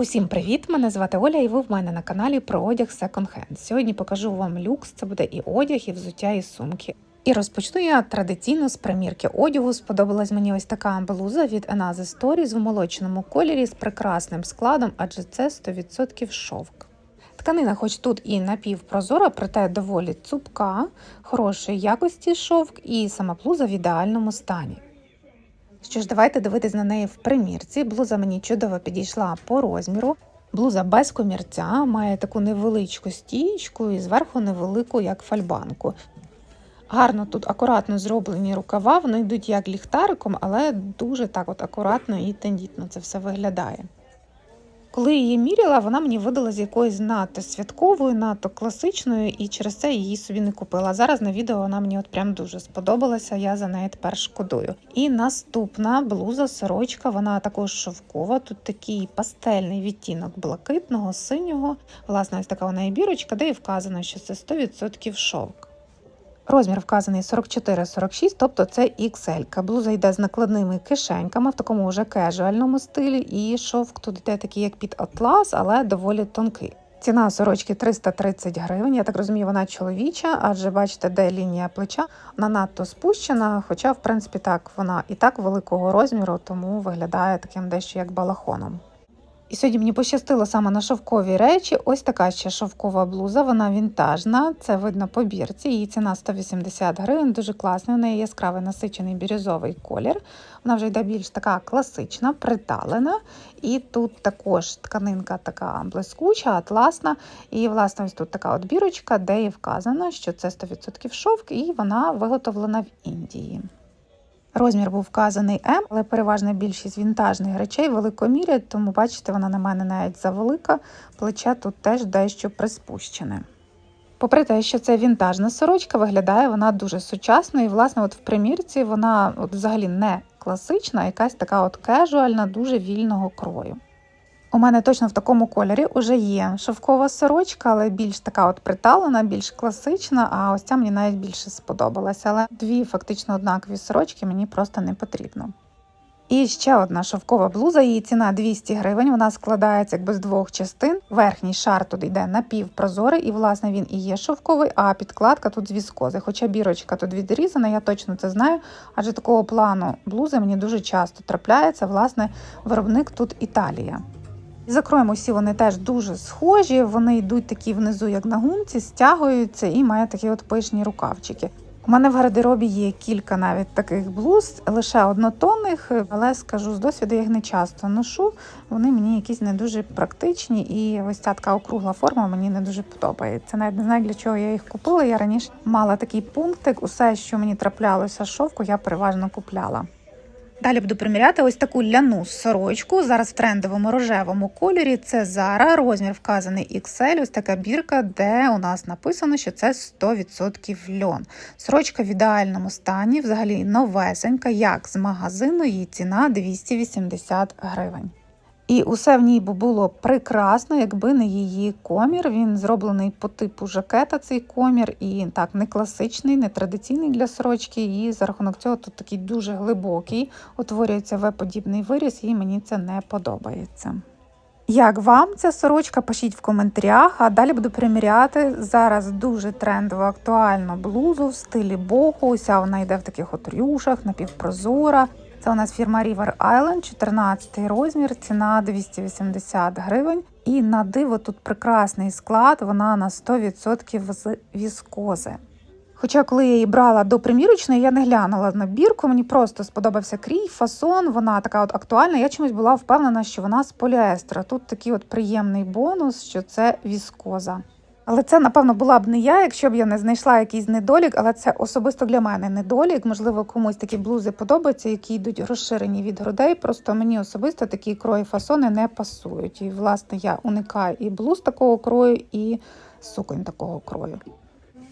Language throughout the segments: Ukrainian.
Усім привіт! Мене звати Оля, і ви в мене на каналі про одяг Second Hand. Сьогодні покажу вам люкс. Це буде і одяг, і взуття, і сумки. І розпочну я традиційно з примірки одягу. Сподобалась мені ось така блуза від Another Stories в молочному кольорі з прекрасним складом, адже це 100% шовк. Тканина, хоч тут і напівпрозора, проте доволі цупка, хорошої якості шовк, і сама блуза в ідеальному стані. Що ж, давайте дивитись на неї в примірці. Блуза мені чудово підійшла по розміру. Блуза без комірця, має таку невеличку стічку і зверху невелику, як фальбанку. Гарно тут акуратно зроблені рукава, вони йдуть як ліхтариком, але дуже так от акуратно і тендітно це все виглядає. Коли її міряла, вона мені видалась якоюсь надто святковою, надто класичною, і через це її собі не купила. Зараз на відео вона мені от прям дуже сподобалася. Я за неї тепер шкодую. І наступна блуза, сорочка, вона також шовкова. Тут такий пастельний відтінок блакитного, синього. Власне, ось така вона і бірочка, де і вказано, що це 100% шовк. Розмір вказаний 44-46, тобто це XL. Блуза йде з накладними кишеньками в такому вже кежуальному стилі, і шовк тут йде такий, як під атлас, але доволі тонкий. Ціна сорочки 330 гривень. Я так розумію, вона чоловіча, адже бачите, де лінія плеча, вона надто спущена. Хоча, в принципі, так вона і так великого розміру, тому виглядає таким дещо як балахоном. І сьогодні мені пощастило саме на шовкові речі. Ось така ще шовкова блуза, вона вінтажна, це видно по бірці. Її ціна 180 гривень, дуже класна. У неї яскравий насичений бірюзовий колір. Вона вже йде більш така класична, приталена. І тут також тканинка така блискуча, атласна. І, власне, ось тут така от бірочка, де і вказано, що це 100% шовк, і вона виготовлена в Індії. Розмір був вказаний М, але переважна більшість вінтажних речей великомірять, тому бачите, вона на мене навіть завелика, плече тут теж дещо приспущене. Попри те, що це вінтажна сорочка, виглядає вона дуже сучасно, і, власне, от в примірці вона от взагалі не класична, а якась така от кежуальна, дуже вільного крою. У мене точно в такому кольорі вже є шовкова сорочка, але більш така от приталена, більш класична, а ось ця мені навіть більше сподобалася. Але дві фактично однакові сорочки мені просто не потрібно. І ще одна шовкова блуза, її ціна 200 гривень. Вона складається якби з двох частин. Верхній шар тут йде напівпрозорий, і, власне, він і є шовковий, а підкладка тут з віскози. Хоча бірочка тут відрізана, я точно це знаю. Адже такого плану блузи мені дуже часто трапляється. Власне, виробник тут Італія. І за кроєм усі вони теж дуже схожі, вони йдуть такі внизу, як на гумці, стягуються і мають такі от пишні рукавчики. У мене в гардеробі є кілька навіть таких блуз, лише однотонних, але скажу з досвіду, я їх не часто ношу. Вони мені якісь не дуже практичні, і ось ця така округла форма мені не дуже подобається. Навіть не знаю, для чого я їх купила. Я раніше мала такий пунктик, усе, що мені траплялося шовку, я переважно купляла. Далі буду приміряти ось таку ляну сорочку. Зараз в трендовому рожевому кольорі. Це Zara, розмір вказаний XL, ось така бірка, де у нас написано, що це 100% льон. Сорочка в ідеальному стані, взагалі новесенька, як з магазину, її ціна 280 гривень. І усе в ній було прекрасно, якби не її комір. Він зроблений по типу жакета, цей комір, і так не класичний, не традиційний для сорочки. І за рахунок цього тут такий дуже глибокий, утворюється В-подібний виріс, і мені це не подобається. Як вам ця сорочка? Пишіть в коментарях, а далі буду приміряти зараз дуже трендово актуальну блузу в стилі боху. Уся вона йде в таких от рюшах, напівпрозора. Це у нас фірма River Island, 14 розмір, ціна 280 гривень. І на диво тут прекрасний склад, вона на 100% з віскози. Хоча, коли я її брала до примірочної, я не глянула на бірку, мені просто сподобався крій, фасон, вона така от актуальна. Я чомусь була впевнена, що вона з поліестера. Тут такий от приємний бонус, що це віскоза. Але це, напевно, була б не я, якщо б я не знайшла якийсь недолік, але це особисто для мене недолік. Можливо, комусь такі блузи подобаються, які йдуть розширені від грудей. Просто мені особисто такі крої фасони не пасують. І, власне, я уникаю і блуз такого крою, і суконь такого крою.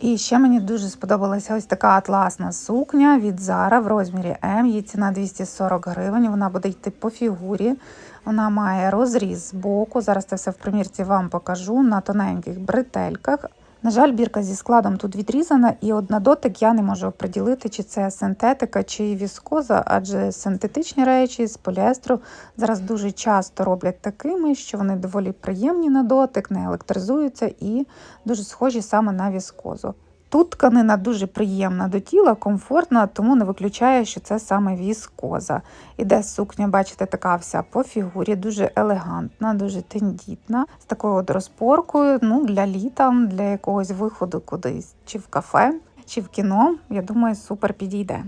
І ще мені дуже сподобалася ось така атласна сукня від Zara в розмірі М. Її ціна 240 гривень. Вона буде йти по фігурі. Вона має розріз з боку. Зараз це все в примірці вам покажу на тоненьких бретельках. На жаль, бірка зі складом тут відрізана, і от на дотик я не можу приділити, чи це синтетика, чи віскоза, адже синтетичні речі з поліестру зараз дуже часто роблять такими, що вони доволі приємні на дотик, не електризуються і дуже схожі саме на віскозу. Тут тканина дуже приємна до тіла, комфортна, тому не виключає, що це саме віскоза. Іде сукня, бачите, така вся по фігурі, дуже елегантна, дуже тендітна, з такою от розпоркою. Ну, для літа, для якогось виходу кудись, чи в кафе, чи в кіно. Я думаю, супер підійде.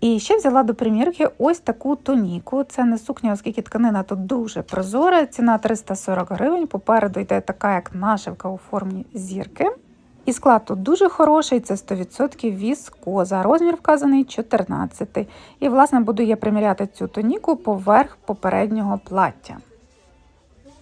І ще взяла до примірки ось таку тоніку. Це не сукня, оскільки тканина тут дуже прозора. Ціна 340 гривень. Попереду йде така, як нашивка у формі зірки. І склад тут дуже хороший, це 100% віскоза. Розмір вказаний 14. І, власне, буду я приміряти цю тоніку поверх попереднього плаття.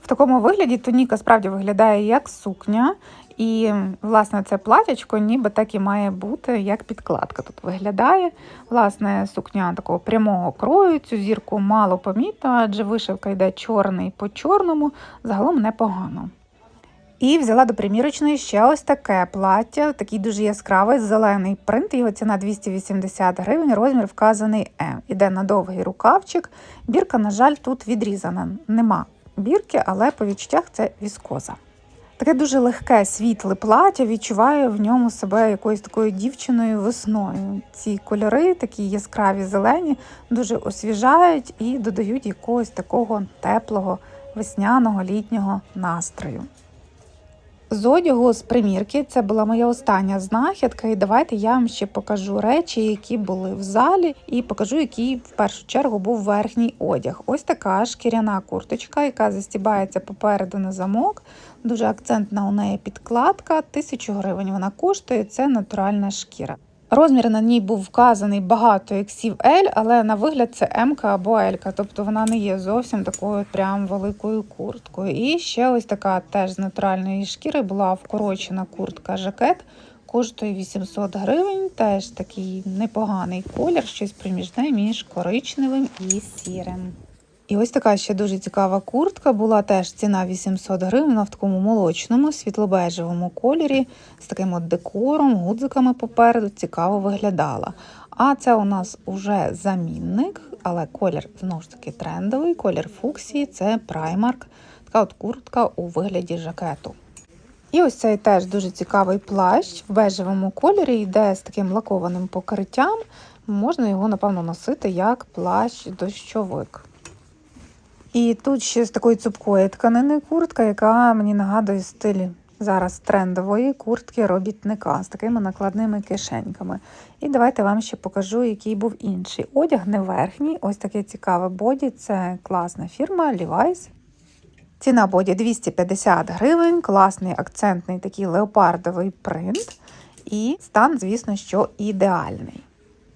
В такому вигляді тоніка справді виглядає як сукня. І, власне, це платячко ніби так і має бути, як підкладка тут виглядає. Власне, сукня такого прямого крою, цю зірку мало помітно, адже вишивка йде чорний по чорному, загалом непогано. І взяла до примірочної ще ось таке плаття, такий дуже яскравий зелений принт. Його ціна 280 гривень, розмір вказаний М. Іде на довгий рукавчик. Бірка, на жаль, тут відрізана. Нема бірки, але по відчуттях це віскоза. Таке дуже легке, світле плаття, відчуваю в ньому себе якоюсь такою дівчиною весною. Ці кольори, такі яскраві зелені, дуже освіжають і додають якогось такого теплого, весняного, літнього настрою. З одягу з примірки це була моя остання знахідка, і давайте я вам ще покажу речі, які були в залі, і покажу, який в першу чергу був верхній одяг. Ось така шкіряна курточка, яка застібається попереду на замок. Дуже акцентна у неї підкладка. Тисячу гривень вона коштує. Це натуральна шкіра. Розмір на ній був вказаний багато іксів L, але на вигляд це М або L, тобто вона не є зовсім такою прям великою курткою. І ще ось така теж з натуральної шкіри була вкорочена куртка жакет. Коштує 800 гривень, теж такий непоганий колір, щось приміжне між коричневим і сірим. І ось така ще дуже цікава куртка була теж ціна 800 гривень вона в такому молочному, світлобежевому кольорі, з таким от декором, гудзиками попереду, цікаво виглядала. А це у нас уже замінник, але колір знову ж таки трендовий, колір фуксії, це праймарк, така от куртка у вигляді жакету. І ось цей теж дуже цікавий плащ в бежевому кольорі, йде з таким лакованим покриттям. Можна його, напевно, носити як плащ-дощовик. І тут ще з такої цупкої тканини куртка, яка мені нагадує стиль зараз трендової куртки робітника з такими накладними кишеньками. І давайте вам ще покажу, який був інший. Одяг не верхній, ось таке цікаве боді. Це класна фірма Levi's. Ціна боді 250 гривень, класний акцентний такий леопардовий принт. І стан, звісно, що ідеальний.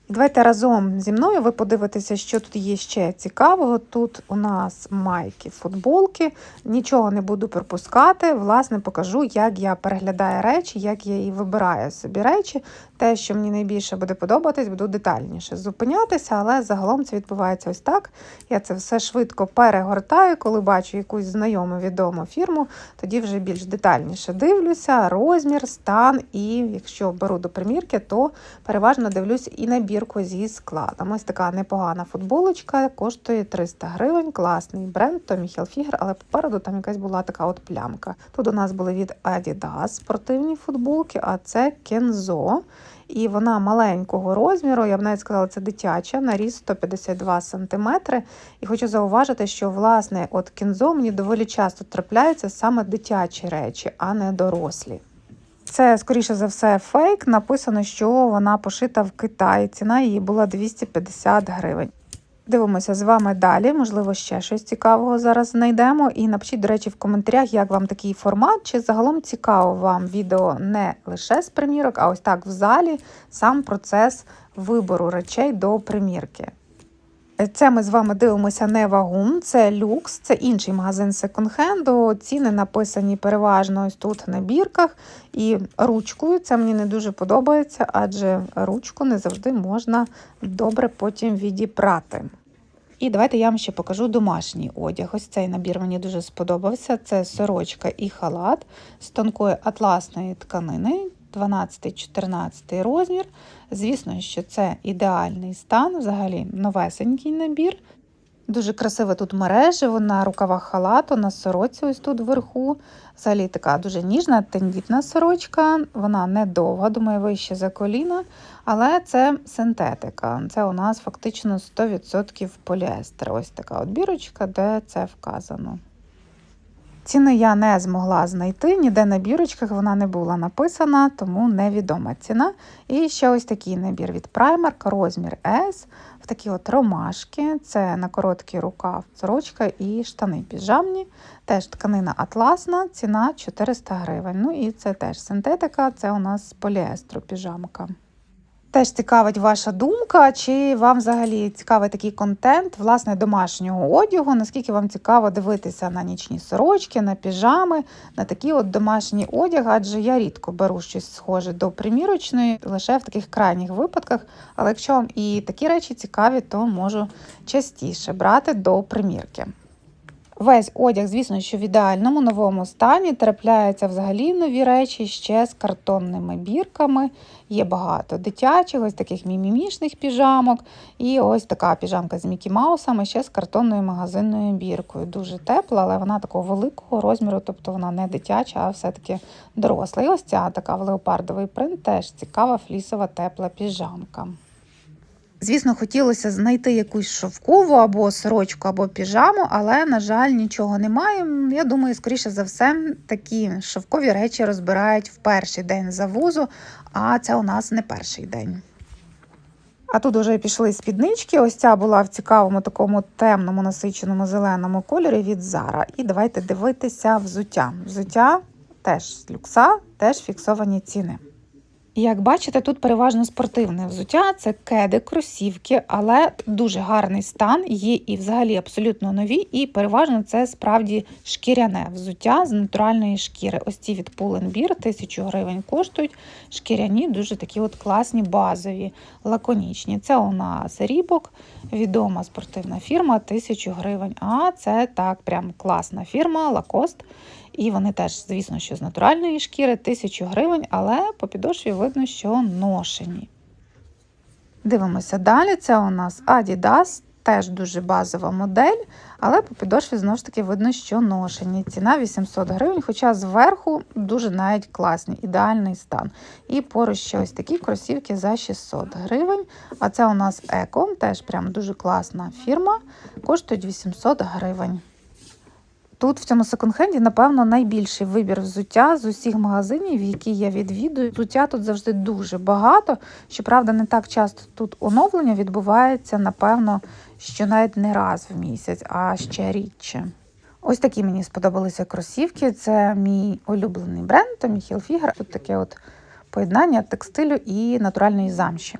Давайте разом зі мною ви подивитеся, що тут є ще цікавого. Тут у нас майки, футболки, нічого не буду пропускати. Власне, покажу, як я переглядаю речі, як я і вибираю собі речі. Те, що мені найбільше буде подобатись, буду детальніше зупинятися, але загалом це відбувається ось так. Я це все швидко перегортаю, коли бачу якусь знайому відому фірму, тоді вже більш детальніше дивлюся, розмір, стан, і якщо беру до примірки, то переважно дивлюсь і набірку зі складом. Ось така непогана футболочка, коштує 300 гривень, класний бренд Tommy Hilfiger, але попереду там якась була така от плямка. Тут у нас були від Adidas спортивні футболки, а це Kenzo. І вона маленького розміру, я б навіть сказала, це дитяча, на ріст 152 см. І хочу зауважити, що власне от кінзо мені доволі часто трапляються саме дитячі речі, а не дорослі. Це, скоріше за все, фейк. Написано, що вона пошита в Китаї. Ціна її була 250 гривень. Дивимося з вами далі. Можливо, ще щось цікавого зараз знайдемо. І напишіть, до речі, в коментарях, як вам такий формат, чи загалом цікаво вам відео не лише з примірок, а ось так в залі сам процес вибору речей до примірки. Це ми з вами дивимося не вагун, це люкс, це інший магазин секонд-хенду. Ціни написані переважно ось тут на бірках. І ручкою це мені не дуже подобається, адже ручку не завжди можна добре потім відіпрати. І давайте я вам ще покажу домашній одяг. Ось цей набір мені дуже сподобався. Це сорочка і халат з тонкої атласної тканини, 12-14 розмір. Звісно, що це ідеальний стан, взагалі новесенький набір. Дуже красива тут мережево на рукавах халату, на сорочці ось тут вверху. Взагалі така дуже ніжна, тендітна сорочка. Вона не довга, думаю, вище за коліна, але це синтетика. Це у нас фактично 100% поліестер. Ось така от бірочка, де це вказано. Ціни я не змогла знайти, ніде на бірочках вона не була написана, тому невідома ціна. І ще ось такий набір від Primark, розмір S, в такі от ромашки. Це на короткий рукав сорочка і штани піжамні. Теж тканина атласна, ціна 400 гривень. Ну і це теж синтетика, це у нас поліестру піжамка. Теж цікавить ваша думка, чи вам взагалі цікавий такий контент власне домашнього одягу? Наскільки вам цікаво дивитися на нічні сорочки, на піжами, на такий от домашній одяг? Адже я рідко беру щось схоже до примірочної, лише в таких крайніх випадках. Але якщо вам і такі речі цікаві, то можу частіше брати до примірки. Весь одяг, звісно, що в ідеальному новому стані трапляються взагалі нові речі ще з картонними бірками. Є багато дитячих, ось таких мімімішних піжамок. І ось така піжамка з Мікі Маусами ще з картонною магазинною біркою. Дуже тепла, але вона такого великого розміру, тобто вона не дитяча, а все-таки доросла. І ось ця така в леопардовий принт теж цікава флісова тепла піжамка. Звісно, хотілося знайти якусь шовкову або сорочку, або піжаму, але, на жаль, нічого немає. Я думаю, скоріше за все, такі шовкові речі розбирають в перший день завозу, а це у нас не перший день. А тут вже пішли спіднички. Ось ця була в цікавому такому темному насиченому зеленому кольорі від Зара. І давайте дивитися взуття. Взуття теж люкса, теж фіксовані ціни. Як бачите, тут переважно спортивне взуття, це кеди, кросівки, але дуже гарний стан. Є і взагалі абсолютно нові, і переважно це справді шкіряне взуття з натуральної шкіри. Ось ці від Pull&Bear 1000 гривень коштують. Шкіряні, дуже такі от класні, базові, лаконічні. Це у нас рібок, відома спортивна фірма 1000 гривень. А це так, прям класна фірма, лакост. І вони теж, звісно, що з натуральної шкіри 1000 гривень, але по підошві видно, що ношені. Дивимося далі. Це у нас Adidas, теж дуже базова модель, але по підошві знову ж таки видно, що ношені. Ціна 800 гривень, хоча зверху дуже навіть класний, ідеальний стан. І поруч ще ось такі кросівки за 600 гривень. А це у нас Ecom, теж прям дуже класна фірма, коштують 800 гривень. Тут в цьому секонд-хенді, напевно, найбільший вибір взуття з усіх магазинів, які я відвідую. Взуття тут завжди дуже багато. Щоправда, не так часто тут оновлення відбувається, напевно, що навіть не раз в місяць, а ще рідше. Ось такі мені сподобалися кросівки. Це мій улюблений бренд Tommy Hilfiger. Тут таке от поєднання текстилю і натуральної замші.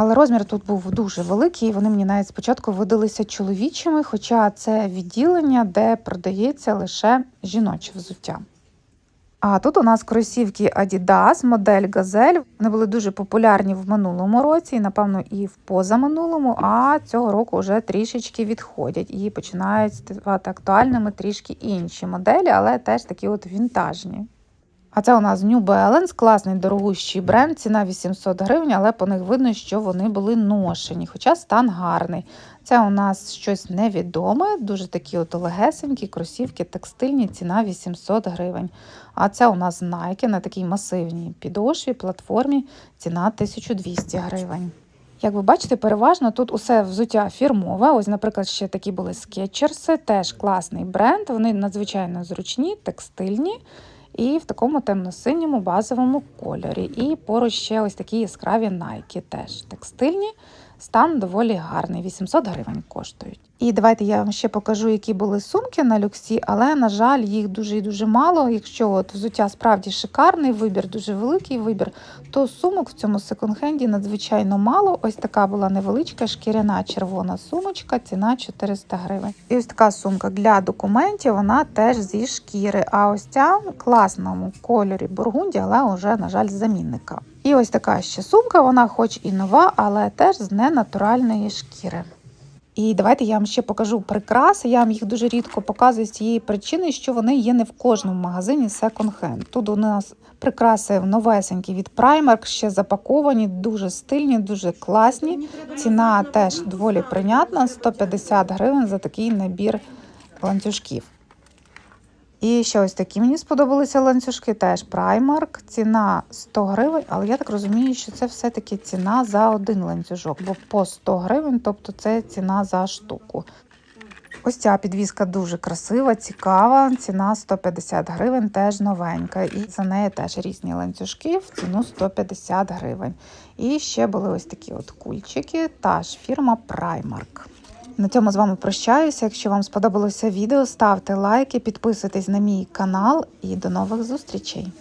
Але розмір тут був дуже великий, і вони мені навіть спочатку видалися чоловічими, хоча це відділення, де продається лише жіноче взуття. А тут у нас кросівки Adidas, модель Gazelle. Вони були дуже популярні в минулому році, і, напевно, і в позаминулому, а цього року вже трішечки відходять і починають ставати актуальними трішки інші моделі, але теж такі от вінтажні. А це у нас New Balance, класний дорогущий бренд, ціна 800 гривень, але по них видно, що вони були ношені, хоча стан гарний. Це у нас щось невідоме, дуже такі от легесенькі, кросівки, текстильні, ціна 800 гривень. А це у нас Nike на такій масивній підошві, платформі, ціна 1200 гривень. Як ви бачите, переважно тут усе взуття фірмове. Ось, наприклад, ще такі були скетчерси, теж класний бренд, вони надзвичайно зручні, текстильні і в такому темно-синьому базовому кольорі. І поруч ще ось такі яскраві найки теж текстильні. Стан доволі гарний, 800 гривень коштують. І давайте я вам ще покажу, які були сумки на люксі, але, на жаль, їх дуже і дуже мало. Якщо от взуття справді шикарний вибір, дуже великий вибір, то сумок в цьому секонд-хенді надзвичайно мало. Ось така була невеличка шкіряна червона сумочка, ціна 400 гривень. І ось така сумка для документів, вона теж зі шкіри. А ось ця класному кольорі бургунді, але вже, на жаль, з замінника. І ось така ще сумка, вона хоч і нова, але теж з ненатуральної шкіри. І давайте я вам ще покажу прикраси. Я вам їх дуже рідко показую з цієї причини, що вони є не в кожному магазині Second Hand. Тут у нас прикраси новесенькі від Primark, ще запаковані, дуже стильні, дуже класні. Ціна теж доволі прийнятна 150 гривень за такий набір ланцюжків. І ще ось такі мені сподобалися ланцюжки, теж Primark. Ціна 100 гривень, але я так розумію, що це все-таки ціна за один ланцюжок, бо по 100 гривень, тобто це ціна за штуку. Ось ця підвіска дуже красива, цікава. Ціна 150 гривень, теж новенька. І за неї теж різні ланцюжки в ціну 150 гривень. І ще були ось такі от кульчики, та ж фірма Primark. На цьому з вами прощаюся. Якщо вам сподобалося відео, ставте лайки, підписуйтесь на мій канал і до нових зустрічей.